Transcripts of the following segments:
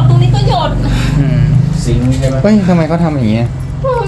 ดตรงนี้ก็หยด อืม ซิงค์ใช่ไหม เฮ้ยทำไมเขาทำอย่างนี้ย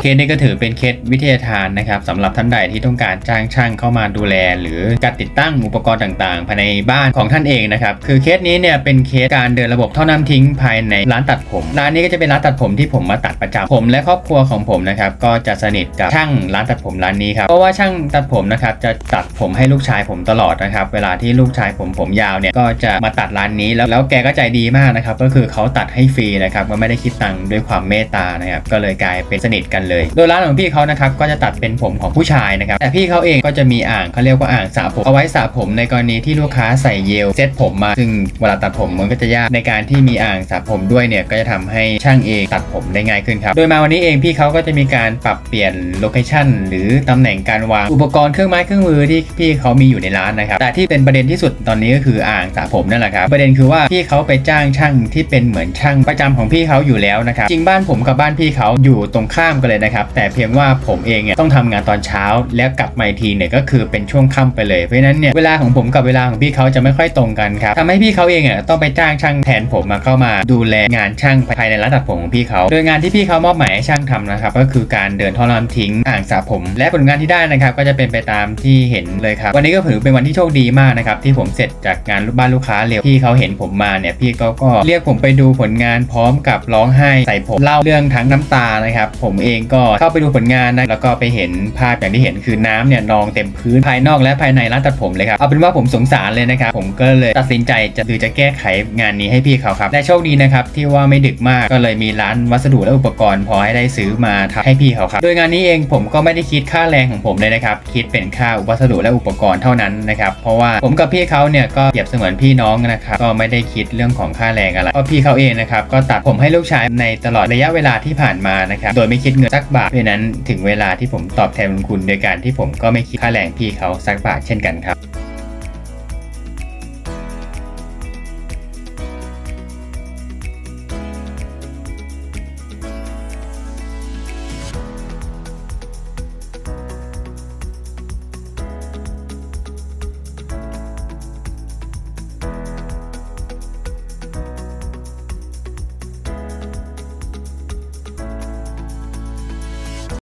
เคสนี้ก็ถือเป็นเคสวิทยาทานนะครับสำหรับท่านใดที่ต้องการจ้างช่างเข้ามาดูแล หรือการติดตั้งอุปกรณ์ต่างๆ ภายในบ้านของท่านเองนะครับคือเคสนี้เนี่ยเป็นเคสการเดินระบบท่อน้ำทิ้งภายในร้านตัดผมร้านนี้ก็จะเป็นร้านตัดผมที่ผมมาตัดประจำผมและครอบครัวของผมนะครับก็จะสนิทกับช่างร้านตัดผมร้านนี้ครับเพราะว่าช่างตัดผมนะครับจะตัดผมให้ลูกชายผมตลอดนะครับเวลาที่ลูกชายผมผมยาวเนี่ยก็จะมาตัดร้านนี้แล้วแล้วแกก็ใจดีมากนะครับก็คือเขาตัดให้ฟรีนะครับก็ไม่ได้คิดตังค์ด้วยความเมตตานะครับก็เลยกลายเป็นสนิทกันเลย โดยร้านของพี่เขานะครับก็จะตัดเป็นผมของผู้ชายนะครับแต่พี่เขาเองก็จะมีอ่างเขาเรียกว่าอ่างสระผมเอาไว้สระผมในกรณีที่ลูกค้าใส่เยลเซตผมมา ซึ่งเวลาตัดผมมันก็จะยากในการที่มีอ่างสระผมด้วยเนี่ยก็จะทำให้ช่างเองตัดผมได้ง่ายขึ้นครับโดยมาวันนี้เองพี่เขาก็จะมีการปรับเปลี่ยนโลเคชั่นหรือตำแหน่งการวางอุปกรณ์เครื่องไม้เครื่องมือที่พี่เขามีอยู่ในร้านนะครับแต่ที่เป็นประเด็นที่สุดตอนนี้ก็คืออ่างสระผมนั่นแหละครับประเด็นคือว่าพี่เขาไปจ้างช่างที่เป็นเหมือนช่างประจำของพี่เขาอยู่แล้วนะครับจริงบ้านผมกับบ้านพี่เขาอยู่ตรงข้ามกันเลยนะครับ แต่เพียงว่าผมเองเนี่ยต้องทำงานตอนเช้า แล้วกลับมาอีกทีเนี่ยก็คือเป็นช่วงค่ำไปเลยเพราะนั้นเนี่ยเวลาของผมกับเวลาของพี่เขาจะไม่ค่อยตรงกันครับทำให้พี่เขาเองเนี่ยต้องไปจ้างช่างแทนผมมาเข้ามาดูแลงานช่างภายในร้านตัดผมของพี่เขา โดยงานที่พี่เขามอบหมายให้ช่างทำนะครับก็คือการเดินท่อน้ำทิ้งอ่างสระผม และผลงานที่ได้นะครับก็จะเป็นไปตามที่เห็นเลยครับวันนี้ก็ถือเป็นวันที่โชคดีมากนะครับที่ผมเสร็จจากงานบ้านลูกค้าเร็วพี่เขาเห็นผมมาเนี่ยพี่เขาก็เรียกผมไปดูผลงานพร้อมกับร้องไห้ใส่ผมเล่าเรื่องทั้งน้ำตานะครับผมเองก็เข้าไปดูผลงานนะแล้วก็ไปเห็นภาพอย่างที่เห็นคือน้ำเนี่ยนองเต็มพื้นภายนอกและภายในร้านตัดผมเลยครับเอาเป็นว่าผมสงสารเลยนะครับผมก็เลยตัดสินใจจะหรือจะแก้ไขงานนี้ให้พี่เขาครับและโชคดีนะครับที่ว่าไม่ดึกมากก็เลยมีร้านวัสดุและอุปกรณ์ พอให้ได้ซื้อมาทำให้พี่เขาครับโดยงานนี้เองผมก็ไม่ได้คิดค่าแรงของผมเลยนะครับคิดเป็นค่าวัสดุและอุปกรณ์เท่านั้นนะครับเพราะว่าผมกับพี่เขาเนี่ยก็เปรียบเสมือนพี่น้องนะครับก็ไม่ได้คิดเรื่องของค่าแรงอะไรเพราะพี่เขาเองนะครับก็ตัดผมให้ลูกชายในตลอดระยะเวลาที่ผ่านมานะครับโดยไม่คิดเงินสักบาทเพราะนั้นถึงเวลาที่ผมตอบแทนบุญคุณโดยการที่ผมก็ไม่คิดค่าแรงพี่เขาสักบาทเช่นกันครับ